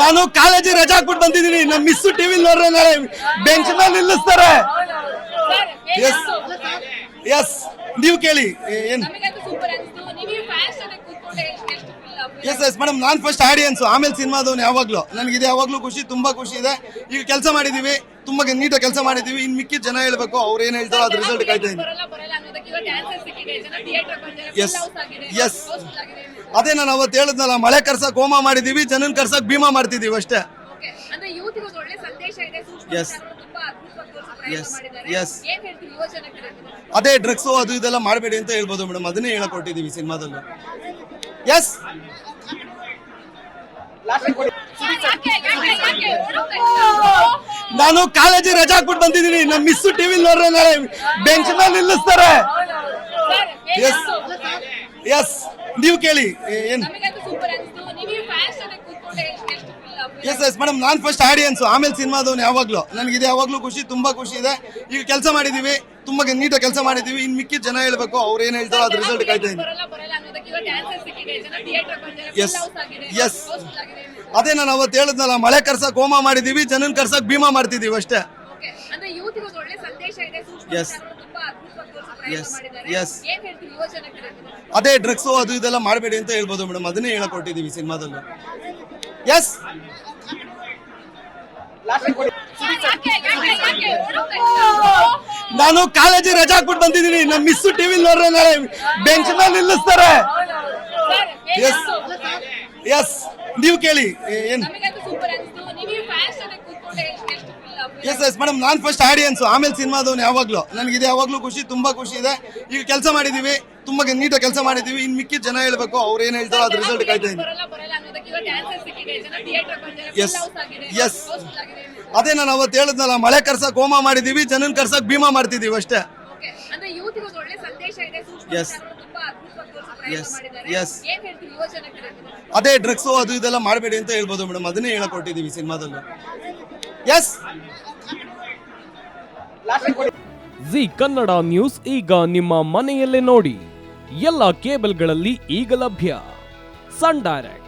ನಾನು ಕಾಲೇಜಿಗೆ ರಜಾ ಹಾಕ್ಬಿಟ್ಟು ಬಂದಿದ್ದೀನಿ. ನಮ್ಮ ಮಿಸ್ ಟಿವಿ ನೋಡ್ರೆ ನಾಳೆ. ಬೆಂಚ್ ಮೇಲೆ ನಿಲ್ಲಿಸ್ತಾರೆ. ಎಸ್ ಎಸ್ ನೀವು ಕೇಳಿ. ಏನು? ಏನ್ ಎಸ್ ಎಸ್ ಮೇಡಮ್ ನಾನು ಫಸ್ಟ್ ಆಡಿಯನ್ಸ್ ಆಮೇಲೆ ಸಿನಿಮಾದವನು ಯಾವಾಗಲೂ. ನನಗಿದೆ ಯಾವಾಗಲೂ ಖುಷಿ, ತುಂಬ ಖುಷಿ ಇದೆ. ಈಗ ಕೆಲಸ ಮಾಡಿದ್ದೀವಿ ತುಂಬ ನೀಟಾಗಿ ಕೆಲಸ ಮಾಡಿದ್ದೀವಿ ಇನ್ನು ಮಿಕ್ಕಿ ಜನ ಹೇಳಬೇಕು, ಅವ್ರು ಏನು ಹೇಳ್ತಾರೋ ಅದು ರಿಸಲ್ಟ್ ಕಾಯ್ತಾ ಇದ್ದೀನಿ. Yes Yes. ಅದೇ ನಾನು ಅವತ್ತು ಹೇಳಿದ್ನಲ್ಲ, ಮಳೆ ಕರ್ಸಕ್ ಹೋಮ ಮಾಡಿದೀವಿ, ಜನನ ಕರ್ಸಕ್ ಭೀಮಾ ಮಾಡ್ತಿದೀವಿ ಅಷ್ಟೇ. ಎಸ್ ಎಸ್ ಎಸ್ ಅದೇ ಡ್ರಗ್ಸ್ ಅದು ಇದೆಲ್ಲ ಮಾಡಬೇಡಿ ಅಂತ ಹೇಳ್ಬೋದು ಮೇಡಮ್ ಅದನ್ನೇ ಹೇಳಕೊಟ್ಟಿದೀವಿ ಸಿನಿಮಾದಲ್ಲಿ. ಎಸ್ ನಾನು ಕಾಲೇಜಿಗೆ ರಜಾ ಹಾಕ್ಬಿಟ್ಟು ಬಂದಿದ್ದೀನಿ. ನಮ್ಮ ಮಿಸ್ ಟಿವಿ ನೋಡ್ರೆ ನಾಳೆ. ಬೆಂಚ್ ಮೇಲೆ ನಿಲ್ಲಿಸ್ತಾರೆ. ಎಸ್ ಎಸ್ ನೀವು ಕೇಳಿ. ಏನು? ಎಸ್ ಎಸ್ ಮೇಡಮ್ ನಾನು ಫಸ್ಟ್ ಆಡಿಯನ್ಸ್ ಆಮೇಲೆ ಸಿನಿಮಾದವನು ಯಾವಾಗಲೂ. ಇದು ಯಾವಾಗ್ಲೂ ಖುಷಿ, ತುಂಬಾ ಖುಷಿ ಇದೆ. ಈಗ ಕೆಲಸ ಮಾಡಿದೀವಿ. ತುಂಬಾ ನೀಟಾಗಿ ಕೆಲಸ ಮಾಡಿದೀವಿ. ಇನ್ನು ಮಿಕ್ಕಿದ ಜನ ಹೇಳ್ಬೇಕು. ಅವ್ರು ಏನು ಹೇಳ್ತಾರೋ ಅದು ರಿಸಲ್ಟ್ ಕಾಯ್ತಾ ಇದ್ದೀನಿ ಆಗಿದೆ. Yes. ಅದೇ ನಾನು ಅವತ್ತು ಹೇಳಿದ್ನಲ್ಲ ಮಳೆ ಕರ್ಸಕ್ ಹೋಮ ಮಾಡಿದೀವಿ ಜನನ್ ಕರ್ಸಕ್ ಭೀಮಾ ಮಾಡ್ತಿದೀವಿ ಅಷ್ಟೇ. ಎಸ್ ಯುವ ಜನಕ್ಕೆ ಅದೇ? ಡ್ರಗ್ಸ್ ಅದು ಇದೆಲ್ಲ ಮಾಡಬೇಡಿ ಅಂತ ಹೇಳ್ಬೋದು ಮೇಡಮ್. ಅದನ್ನೇ ಹೇಳಕೊಟ್ಟಿದೀವಿ ಸಿನಿಮಾದಲ್ಲೂ. ಎಸ್ ನಾನು ಕಾಲೇಜಿಗೆ ರಜಾ ಹಾಕ್ಬಿಟ್ಟು ಬಂದಿದ್ದೀನಿ. ನಮ್ಮ ಮಿಸ್ ಟಿವಿ ನೋಡ್ರೆ ನಾಳೆ. ಬೆಂಚ್ ಮೇಲೆ ನಿಲ್ಲಿಸ್ತಾರೆ. ಎಸ್ ಎಸ್ ನೀವು ಕೇಳಿ. ಏನು? ಎಸ್ ಎಸ್ ಮೇಡಮ್ ನಾನು ಫಸ್ಟ್ ಆಡಿಯನ್ಸ್ ಆಮೇಲೆ ಸಿನಿಮಾದವನು ಯಾವಾಗಲೂ. ನನಗಿದೆ ಇದು ಯಾವಾಗ್ಲೂ ಖುಷಿ ತುಂಬಾ ಖುಷಿ ಇದೆ. ಈಗ ಕೆಲಸ ಮಾಡಿದೀವಿ. ತುಂಬಾ ನೀಟಾಗಿ ಕೆಲಸ ಮಾಡಿದೀವಿ. ಇನ್ನು ಮಿಕ್ಕಿದ ಜನ ಹೇಳ್ಬೇಕು. ಅವ್ರು ಏನ್ ಹೇಳ್ತಾರೋ ಅದ್ರ ರಿಸಲ್ಟ್ ಕಾಯ್ತಾ ಇದ್ದೀನಿ ಆಗಿದೆ. Yes. ಅದೇ ನಾನು ಅವತ್ತು ಹೇಳಿದ್ನಲ್ಲ ಮಳೆ ಕರ್ಸಕ್ ಹೋಮ ಮಾಡಿದೀವಿ ಜನನ್ ಕರ್ಸಕ್ ಭೀಮಾ ಮಾಡ್ತಿದೀವಿ ಅಷ್ಟೇ. ಹೇಳ್ತೀವಿ ಅದೇ ಡ್ರಗ್ಸ್ ಅದು ಇದೆಲ್ಲ ಮಾಡಬೇಡಿ ಅಂತ ಹೇಳ್ಬೋದು ಮೇಡಮ್. ಅದನ್ನೇ ಹೇಳಕೊಟ್ಟಿದೀವಿ ಸಿನಿಮಾದಲ್ಲೂ. ಎಸ್ ಜಿ ಕನ್ನಡ ನ್ಯೂಸ್ ಈಗ ನಿಮ್ಮ ಮನೆಯಲ್ಲೇ ನೋಡಿ. ಎಲ್ಲ ಕೇಬಲ್ಗಳಲ್ಲಿ ಈಗ ಲಭ್ಯ. Sun Direct.